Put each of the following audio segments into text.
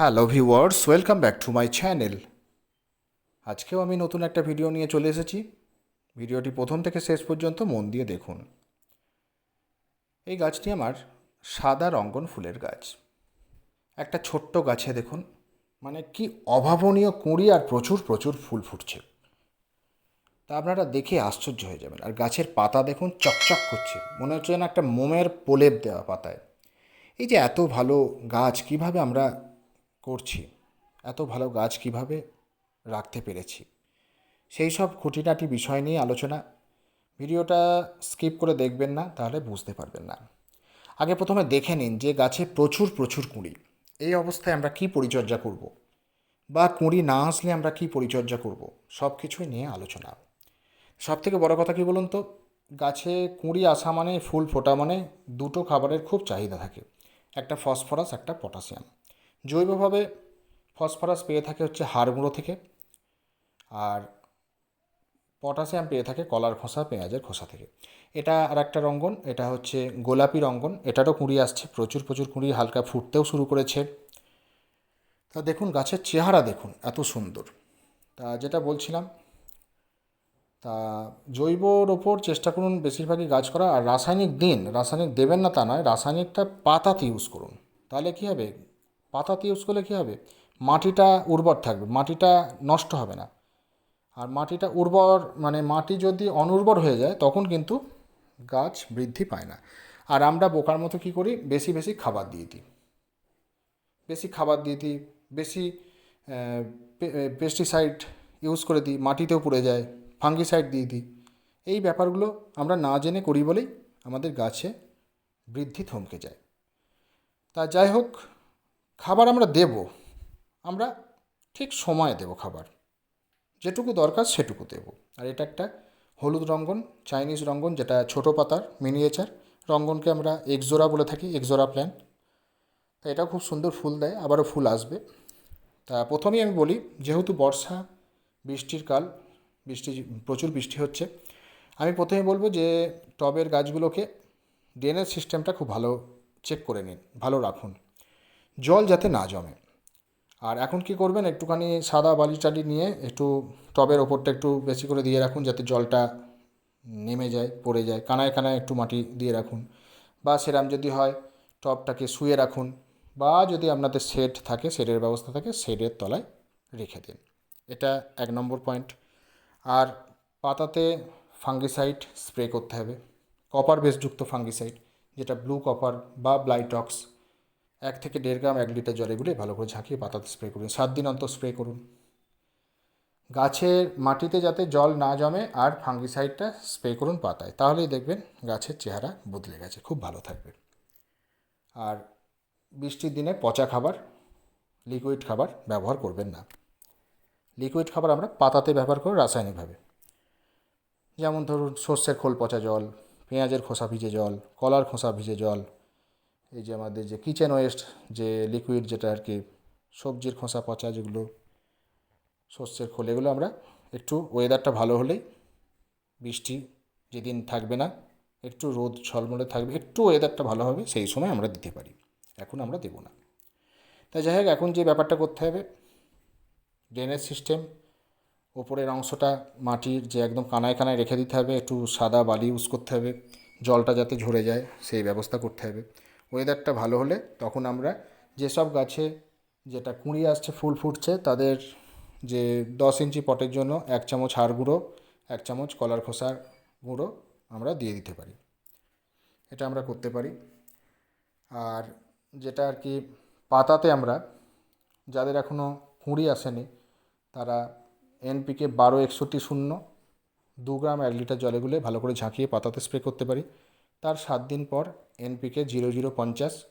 Hello viewers welcome back to my channel আজকেও আমি নতুন একটা ভিডিও নিয়ে চলে এসেছি। ভিডিওটি প্রথম থেকে শেষ পর্যন্ত মন দিয়ে দেখুন। এই গাছটি আমার সাদা রঙ্গন ফুলের গাছ। একটা ছোট্ট গাছে দেখুন মানে কি অভাবনীয় কুঁড়ি আর প্রচুর প্রচুর ফুল ফুটছে। তা আপনারা দেখে আশ্চর্য হয়ে যাবেন। আর গাছের পাতা দেখুন, চকচক করছে। মনে হচ্ছে যেন একটা মোমের প্রলেপ দেওয়া পাতায়। এই যে এত ভালো গাছ, কীভাবে আমরা করছি। এত ভালো গাছ কীভাবে রাখতে পেরেছি? সেই সব খুঁটিনাটি বিষয় নিয়ে আলোচনা। ভিডিওটা স্কিপ করে দেখবেন না, তাহলে বুঝতে পারবেন না। আগে প্রথমে দেখে নিন যে গাছে প্রচুর প্রচুর কুঁড়ি। এই অবস্থায় আমরা কি পরিচর্যা করব? বা কুঁড়ি না আসলে আমরা কি পরিচর্যা করব? সব কিছুই নিয়ে আলোচনা। সব থেকে বড় কথা কি বলুন তো? গাছে কুঁড়ি আসা মানে ফুল ফোটা মানে দুটো খাবারের খুব চাহিদা থাকে। একটা ফসফরাস, একটা পটাশিয়াম। জৈবভাবে ফসফরাস পেয়ে থাকে হচ্ছে হাড়গুঁড়ো থেকে আর পটাশিয়াম পেয়ে থাকে কলার খোসা, পেঁয়াজের খোসা থেকে। এটা আর একটা রঙ্গন, এটা হচ্ছে গোলাপি রঙ্গন। এটারও কুঁড়ি আসছে, প্রচুর প্রচুর কুঁড়ি হালকা ফুটতেও শুরু করেছে। তা দেখুন, গাছের চেহারা দেখুন, এত সুন্দর। তা যেটা বলছিলাম, তা জৈবর ওপর চেষ্টা করুন বেশিরভাগই গাছ করা। আর রাসায়নিক দিন, রাসায়নিক দেবেন না তা নয়, রাসায়নিকটা পাতাতে ইউজ করুন। তাহলে কী হবে? পাতাতে ইউজ করলে কী হবে? মাটিটা উর্বর থাকবে, মাটিটা নষ্ট হবে না। আর মাটিটা উর্বর মানে মাটি যদি অনুর্বর হয়ে যায়, তখন কিন্তু গাছ বৃদ্ধি পায় না। আর আমরা বোকার মতো কী করি? বেশি বেশি খাবার দিয়ে দিই। বেশি খাবার দিয়ে দিই, বেশি পেস্টিসাইড ইউজ করে দিই, মাটিতেও পুড়ে যায় ফাঙ্গিসাইড দিয়ে দিই। এই ব্যাপারগুলো আমরা না জেনে করি বলেই আমাদের গাছে বৃদ্ধি থমকে যায়। তা যাই হোক খাবার আমরা দেব, আমরা ঠিক সময়ে দেব খাবার। যেটুকু দরকার সেটুকু দেব। আর এটা একটা হলুদ রঙ্গন, চাইনিজ রঙ্গন, যেটা ছোটো পাতার মিনিয়েচার রঙ্গনকে আমরা একজোড়া বলে থাকি, একজোড়া প্ল্যান তা এটাও খুব সুন্দর ফুল দেয়, আবারও ফুল আসবে। তা প্রথমেই আমি বলি, যেহেতু বর্ষা, বৃষ্টির কাল, বৃষ্টি প্রচুর বৃষ্টি হচ্ছে, আমি প্রথমে বলব যে টবের গাছগুলোকে ড্রেনেজ সিস্টেমটা খুব ভালো চেক করে নিন, ভালো রাখুন। জল যাতে না জমে। আর এখন কি করবেন? একটুখানি সাদা বালি টালি নিয়ে একটু টবের ওপরটা একটু বেশি করে দিয়ে রাখুন যাতে জলটা নেমে যায়, পড়ে যায়। কানায় কানায় একটু মাটি দিয়ে রাখুন। বা সেরাম যদি হয়, টবটাকে শুয়ে রাখুন। বা যদি আপনাদের শেড থাকে শেডের ব্যবস্থা থাকে শেডের তলায় রেখে দিন। এটা এক নম্বর পয়েন্ট। আর পাতাতে ফাঙ্গিসাইড স্প্রে করতে হবে। কপার বেসযুক্ত ফাঙ্গিসাইড, যেটা ব্লু কপার বা ব্লাইটক্স এক থেকে দেড় গ্রাম এক লিটার জলে গুলে ভালো করে ঝাঁকিয়ে পাতাতে স্প্রে করুন। সাত দিন অন্তর স্প্রে করুন। গাছের মাটিতে যাতে জল না জমে আর ফাঙ্গিসাইডটা স্প্রে করুন পাতায়, তাহলেই দেখবেন গাছের চেহারা বদলে গেছে। খুব ভালো থাকবে আর বৃষ্টির দিনে পচা খাবার লিকুইড খাবার ব্যবহার করবেন না। লিকুইড খাবার আমরা পাতাতে ব্যবহার করি রাসায়নিকভাবে। যেমন ধরুন সর্ষের খোল পচা জল, পেঁয়াজের খোসা ভিজে জল, কলার খোসা ভিজে জল এই যে আমাদের যে কিচেন ওয়েস্ট যে লিকুইড যেটা আর কি, সবজির খোসা পচা যেগুলো, সর্ষের খোল, এগুলো আমরা একটু ওয়েদারটা ভালো হলেই বৃষ্টি যেদিন থাকবে না, একটু রোদ ঝলমলে থাকবে, একটু ওয়েদারটা ভালো হবে, সেই সময় আমরা দিতে পারি। এখন আমরা দেবো না। তাই যাই হোক, এখন যে ব্যাপারটা করতে হবে ড্রেনেজ সিস্টেম ওপরের অংশটা মাটির যে একদম কানায় কানায় রেখে দিতে হবে, একটু সাদা বালি ইউজ করতে হবে, জলটা যাতে ঝরে যায়, সেই ব্যবস্থা করতে হবে। ওয়েদারটা ভালো হলে তখন আমরা যেসব গাছে যেটা কুঁড়ি আসছে, ফুল ফুটছে, তাদের যে দশ ইঞ্চি পটের জন্য এক চামচ হাড় গুঁড়ো, এক চামচ কলার খোসার গুঁড়ো আমরা দিয়ে দিতে পারি। এটা আমরা করতে পারি। আর যেটা আর কি পাতাতে আমরা, যাদের এখনও কুঁড়ি আসেনি, তারা এনপিকে বারো একষট্টি শূন্য দু গ্রাম এক লিটার জলে গুলে ভালো করে ঝাঁকিয়ে পাতাতে স্প্রে করতে পারি। তার সাত দিন পর এনপিকে জিরো জিরো পঞ্চাশ,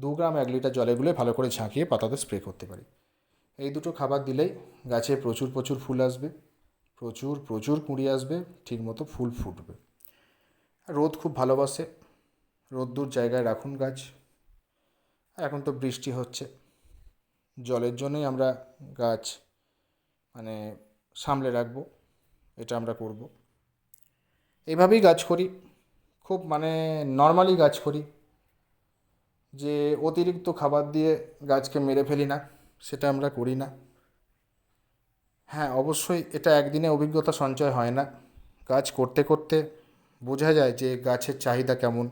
দু গ্রাম এক লিটার জলে গুলে ভালো করে ঝাঁকিয়ে পাতাতে স্প্রে করতে পারি। এই দুটো খাবার দিলেই গাছে প্রচুর প্রচুর ফুল আসবে, প্রচুর প্রচুর কুঁড়ি আসবে, ঠিকমতো ফুল ফুটবে। রোদ খুব ভালোবাসে, রোদ্দুর জায়গায় রাখুন গাছ। এখন তো বৃষ্টি হচ্ছে, জলের জন্যই আমরা গাছ মানে সামলে রাখব, এটা আমরা করব। এইভাবেই গাছ করি। খুব মানে নর্মালি গাছ করি। যে অতিরিক্ত খাবার দিয়ে গাছকে মেরে ফেলি না, সেটা আমরা করি না। হ্যাঁ অবশ্যই এটা একদিনে অভিজ্ঞতা সঞ্চয় হয় না। কাজ করতে করতে বোঝা যায় যে গাছের চাহিদা কেমন,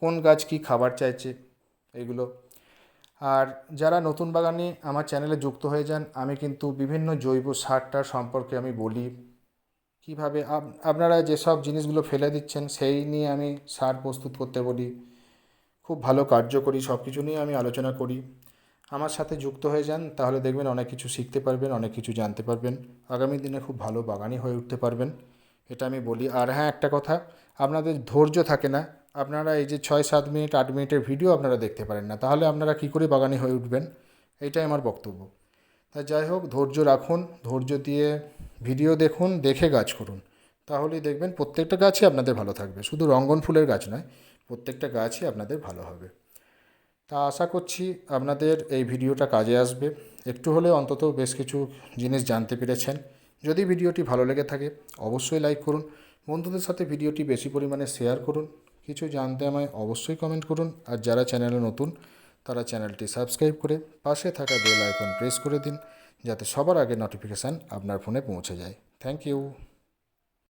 কোন গাছ কী খাবার চাইছে, এগুলো। আর যারা নতুন বাগানে আমার চ্যানেলে যুক্ত হয়ে যান, আমি কিন্তু বিভিন্ন জৈব সারটার সম্পর্কে আমি বলি। কীভাবে আপ- আপনারা যেসব জিনিসগুলো ফেলে দিচ্ছেন সেই নিয়ে আমি সার প্রস্তুত করতে বলি। খুব ভালো কার্যকরী সব কিছু নিয়ে আমি আলোচনা করি। আমার সাথে যুক্ত হয়ে যান, তাহলে দেখবেন অনেক কিছু শিখতে পারবেন, অনেক কিছু জানতে পারবেন। আগামী দিনে খুব ভালো বাগানি হয়ে উঠতে পারবেন, এটা আমি বলি। আর হ্যাঁ একটা কথা, আপনাদের ধৈর্য থাকে না। আপনারা এই যে ছয় সাত মিনিট, আট মিনিটের ভিডিও আপনারা দেখতে পারেন না। তাহলে আপনারা কী করে বাগানি হয়ে উঠবেন? এইটাই আমার বক্তব্য। তা যাই হোক, ধৈর্য রাখুন, ধৈর্য দিয়ে ভিডিও দেখুন, দেখে গাছ করুন। তাহলেই দেখবেন প্রত্যেকটা গাছই আপনাদের ভালো থাকবে। শুধু রঙ্গন ফুলের গাছ নয়, প্রত্যেকটা গাছই আপনাদের ভালো হবে। তা আশা করছি আপনাদের এই ভিডিওটা কাজে আসবে। একটু হলে অন্তত বেশ কিছু জিনিস জানতে পেরেছেন। যদি ভিডিওটি ভালো লেগে থাকে, অবশ্যই লাইক করুন। বন্ধুদের সাথে ভিডিওটি বেশি পরিমাণে শেয়ার করুন। কিছু জানতে আমায় অবশ্যই কমেন্ট করুন। আর যারা চ্যানেলে নতুন তারা চ্যানেলটি সাবস্ক্রাইব করে পাশে থাকা বেল আইকন প্রেস করে দিন, যাতে সবার আগে নোটিফিকেশান আপনার ফোনে পৌঁছে যায়। Thank you